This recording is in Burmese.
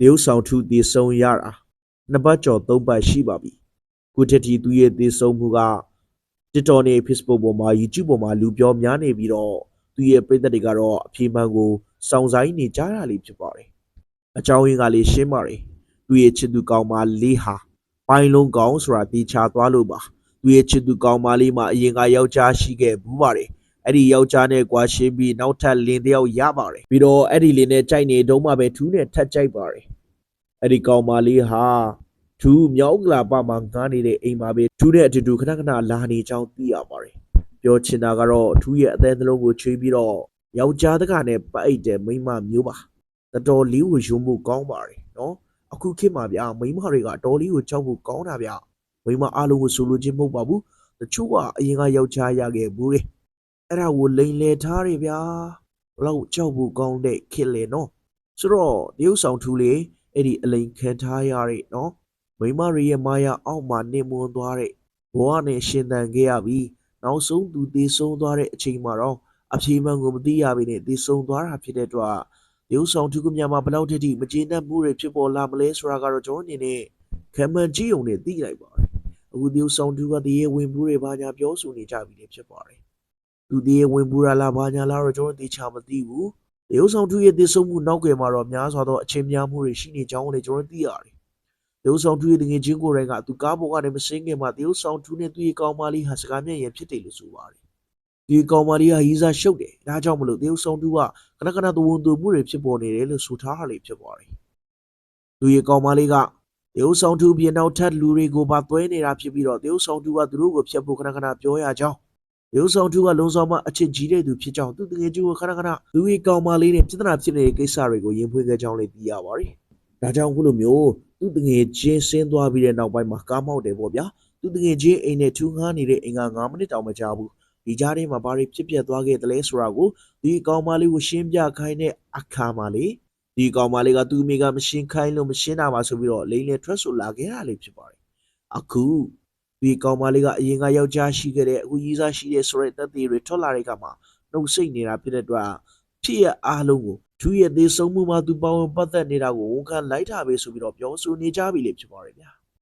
တရုတ်ဆောင်ထူးတည်ဆုံရတာနှစ်ပတ်ကျော်သုံးပတ်ရှိပါပြီခုတည်းတီသူရဲ့တည်ဆုံမှုက TikTok နဲ့ Facebook ပေါ်မှာ YouTube ပေါ်မှာလူပြောများနေပြီးတော့သူရဲ့ပရိသတ်တွေကတော့အပြေမှန်ကိုစောင့်ဆိုင်နေကြတာလေးဖြစ်ပါတယ်အကြောင်းရင်းကလေးရှင်းပါတယ်သူရဲ့ချစ်သူကောင်မလေးဟာပိုင်းလုံးကောင်ဆိုတာတေချာသွားလို့ပါသူရဲ့ချစ်သူကောင်မလေးမှာအရင်ကယောက်ျားရှိခဲ့ဘူးပါတယ် အဲ့ဒီယောက်ျားနဲ့ကွာရှင်းပြီးနောက်ထပ်လင်းတစ်ယောက်ရပါတယ်ပြီးတော့အဲ့ဒီလင်းနဲ့ကြိုက်နေတုံးမှပဲထူးနဲ့ထပ်ကြိုက်ပါတယ်အဲ့ဒီကောင်မလေးဟာထူးမြောက်ကလာပမှာငားနေတဲ့အိမ်မှာပဲထူးနဲ့အတူတူခဏခဏလာနေကြောင်းသိရပါတယ်ပြောချင်တာကတော့ထူးရဲ့အသေးနှလုံးကိုချွေးပြီးတော့ယောက်ျားတကနဲ့ပတ်အိတ်တဲ့မိန်းမမျိုးပါတော်တော်လေးကိုယုံမှုကောင်းပါတယ်နော်အခုခေတ်မှာဗျာမိန်းမတွေကတော်လေးကိုကြောက်ဖို့ကောင်းတာဗျာမိန်းမအားလုံးကိုဆိုလိုခြင်းမဟုတ်ပါဘူးတချို့ကအရင်ကယောက်ျားရခဲ့ဘူးလေ အဲ့ဒါကိုလိန်လေထားတယ်ဗျာဘလောက်ကြောက်ဖို့ကောင်းတဲ့ခစ်လေနော်ဆိုတော့တရုတ်ဆောင်ထူးလေအဲ့ဒီအလိန်ခံထားရတဲ့နော်မိန်းမတွေရဲ့မာယာအောက်မှာနေမွန်သွားတဲ့ဘဝနဲ့ရှင်သန်ခဲ့ရပြီးနောက်ဆုံးသူတည်ဆုံးသွားတဲ့အချိန်မှာတော့အပြေမှန်ကိုမသိရဘဲနဲ့တည်ဆုံးသွားတာဖြစ်တဲ့အတွက်တရုတ်ဆောင်ထူးကမြမှာဘလောက်တည်းမကျေနပ်မှုတွေဖြစ်ပေါ်လာမလဲဆိုတာကတော့ကျွန်တော်အနေနဲ့ခံမှန်းကြည့်ုံနဲ့သိလိုက်ပါတယ်အခုတရုတ်ဆောင်ထူးကတရေဝင်မှုတွေဘာညာပြောဆိုနေကြပြီလေဖြစ်ပါတယ် သူတည်းဝင်ပူရလာဘာညာလာတော့ကျွန်တော်တေချာမသိဘူး။တရုတ်ဆောင်သူရဲ့တည်ဆုံမှုနောက်ကွယ်မှာတော့များစွာသောအချိန်များမှုတွေရှိနေကြောင်းလည်းကျွန်တော်သိရတယ်။တရုတ်ဆောင်သူရဲ့တငယ်ချင်းကိုယ်တိုင်ကသူကားပေါ်ကနေမစင်းခင်မှာတရုတ်ဆောင်သူနဲ့သူရဲ့ကောင်မလေးဟာစကားမြတ်ရင်ဖြစ်တယ်လို့ဆိုပါတယ်။ဒီကောင်မလေးကရီးစားရှုပ်တယ်။ဒါကြောင့်မလို့တရုတ်ဆောင်သူကခဏခဏသဝန်သူမှုတွေဖြစ်ပေါ်နေတယ်လို့ဆိုထားတာလေးဖြစ်ပါတယ်။သူရဲ့ကောင်မလေးကတရုတ်ဆောင်သူပြင်နောက်ထပ်လူတွေကိုပါသွဲနေတာဖြစ်ပြီးတော့တရုတ်ဆောင်သူကသူတို့ကိုဖျက်ဖို့ခဏခဏပြောရကြောင်း ရုပ်ဆောင်သူကလုံဆောင်မအချစ်ကြီးတဲ့သူဖြစ်ကြောင်းသူတကယ်ကြီးကိုခဏခဏလူကြီးကောင်မလေးနဲ့ပြဿနာဖြစ်နေတဲ့ကိစ္စတွေကိုရင်ဖွင့်ခဲ့ကြောင်းလည်းသိရပါတယ်။ဒါကြောင့်ခုလိုမျိုးသူတကယ်ချင်းဆင်းသွားပြီးတဲ့နောက်ပိုင်းမှာကားမောက်တယ်ပေါ့ဗျာ။သူတကယ်ချင်းအိမ်နဲ့ထူးငားနေတဲ့အိမ်က9မိနစ်တောင်မကြာဘူး။ဒီကြားထဲမှာဘာတွေဖြစ်ပျက်သွားခဲ့သလဲဆိုတာကိုဒီကောင်မလေးကိုရှင်းပြခိုင်းတဲ့အခါမှာလေဒီကောင်မလေးကသူ့မိကမရှင်းခိုင်းလို့မရှင်းတာပါဆိုပြီးတော့လိန်လေထွက်ဆိုလာခဲ့တာလေးဖြစ်ပါတယ်။အခု ဒီကောင်မလေးကအရင်ကယောက်ျားရှိခဲ့တဲ့အခုကြီးစားရှိတဲ့ဆိုတဲ့တက်သေးတွေထွက်လာတဲ့ကမှာနှုတ်ဆိတ်နေတာဖြစ်တဲ့အတွက်ဖြစ်ရအားလုံးကိုသူရဲ့သေဆုံးမှုမှာသူပါဝင်ပတ်သက်နေတာကိုဝန်ခံလိုက်တာပဲဆိုပြီးတော့ပြောဆိုနေကြပြီလေဖြစ်ပါတယ်ဗျာ